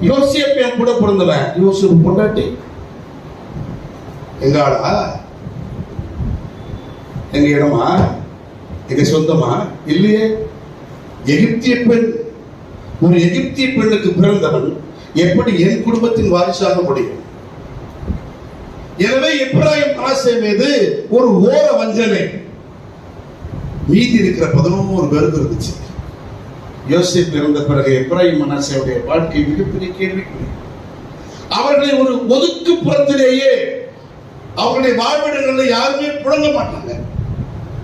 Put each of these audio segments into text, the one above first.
யோசியப் என் கூட பிறந்தவன். யோசிப்பு பொண்டாட்டி. எங்க ஆளா? எங்க இடமா? எங்க சொந்தமா? இல்லையே. எகிப்திய பெண் ஒரு எகிப்திய பெண்ணுக்கு பிறந்தவன் எப்படி என் குடும்பத்தின் வாரிசாக முடியும்? எனவே எப்ராயிம் மனாசே மீது ஒரு ஓர வஞ்சனை. மீதி இருக்கிற பதினோரு பேருக்கு இருந்துச்சு. யோசிப் இறந்த பிறகு எப்ராஹிம் மனாசேவுடைய வாழ்க்கை மிகப்பெரிய கேள்விக்குறி. அவர்களை ஒரு ஒதுக்கு புறத்திலேயே அவர்களுடைய வாழ்விடங்களில் யாருமே புழங்க மாட்டாங்க.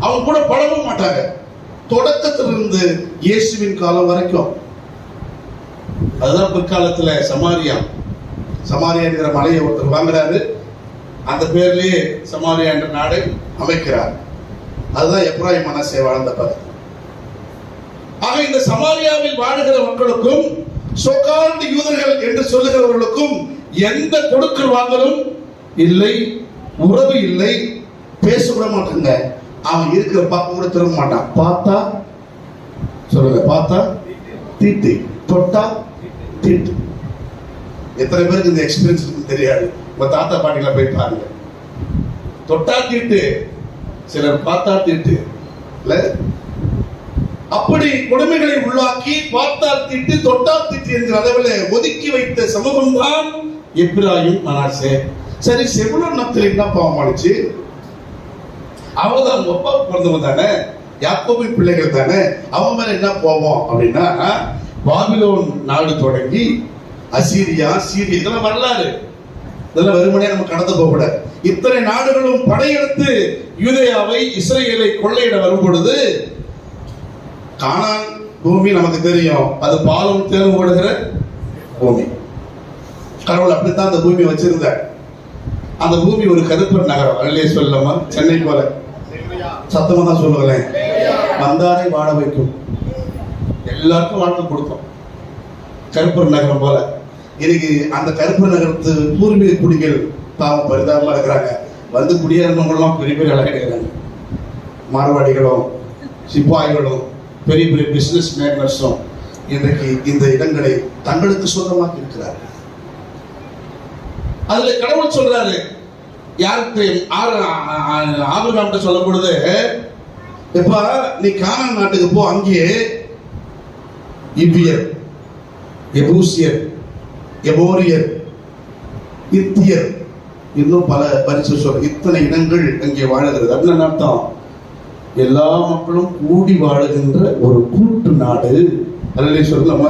அவங்க கூட பழக மாட்டாங்க. தொடக்கத்திலிருந்து இயேசுவின் காலம் வரைக்கும். அதுதான் பிற்காலத்துல சமாரியா. சமாரியாங்கிற மலையை ஒருத்தர் வாங்குறாரு. அந்த பேர்லயே சமாரியா என்ற நாடை அமைக்கிறார். அதுதான் எப்ராஹிம் மனசே வாழ்ந்த பகுதி. சமாரியாவில் வாழுகிற மக்களுக்கும் சொக்காண்டு யூதர்கள் என்று சொல்லுகிறவர்களுக்கும் எந்த கொடுக்கல் வாங்கலும் இல்லை உறவு இல்லை பேச விட மாட்டாங்க. அவன் இருக்கிற பார்க்க கூட திரும்ப மாட்டான் பார்த்தா? சொல்லுங்க பார்த்தா? தீட்டு. தொட்டா? தீட்டு. எத்தனை பேருக்கு இந்த எக்ஸ்பீரியன்ஸ் இருக்குன்னு தெரியாது. உங்க தாத்தா பாட்டிகளை போய் பாருங்க. தொட்டா தீட்டு. சிலர் பார்த்தா தீட்டு. இல்ல? அப்படி கொடுமைகளை உள்ளாக்கி பார்த்தால் திட்டு தொட்டால் திட்டு என்கிற அளவில் ஒதுக்கி வைத்த சமூகம் தான் எப்ராஹிம் மனாசே. சரி செபுலன் நப்தல் என்ன பாவம் அடிச்சு அவங்க தான் அவங்க அப்பா பிறந்தவங்க தானே? யாக்கோபின் பிள்ளைகள் தானே? அவன் மேல என்ன போவோம் அப்படின்னா பாபிலோன் நாடு தொடங்கி அசீரியா சீரியா இதெல்லாம் வரலாறு. இதெல்லாம் வெறுமனே நம்ம கடந்து போக கூட இத்தனை நாடுகளும் படையெடுத்து யூதேயாவை இஸ்ரேலை கொள்ளையிட வரும் பொழுது கானான் பூமி நமக்கு தெரியும். அது பாலும் தேர்வு படுகிற பூமி. கடவுள் அப்படித்தான் அந்த பூமி வச்சிருந்த அந்த பூமி ஒரு கருப்பர் நகரம். அல்லே சொல்லாம? சென்னை போல. சத்தமா தான் சொல்லுங்களேன். வந்தாரை வாழ வைக்கும். எல்லாருக்கும் வாழ்க்கை கொடுத்தோம். கருப்பர் நகரம் போல. இன்னைக்கு அந்த கருப்பர் நகரத்து பூர்வீக குடிகள் பாவம் பரிதாபமா இருக்கிறாங்க. வந்து குடியேறினவங்களாம் பெரிய பெரிய அழகாக மார்வாடிகளும் சிப்பாய்களும் பெரிய பெரிய பிசினஸ் மேனர்ஸும் இன்றைக்கு இந்த இடங்களை தங்களுக்கு சொந்தமாக இருக்கிறார்கள். அதுல கடவுள் சொல்றாரு யாருக்கு ஆபிரகாம்கிட்ட சொல்லும் பொழுது எப்பா நீ கானான் நாட்டுக்கு போ அங்கேயே இவ்வியர் எபூசியர் எபோரியர் இத்தியர் இன்னும் பல பரிசு சொல் இத்தனை இனங்கள் அங்கே வாழுகிறது. அப்படின்னு அர்த்தம்? எல்லா மக்களும் கூடி வாழுகின்ற ஒரு கூட்டு நாடு. அதிலே சொல்லலாமா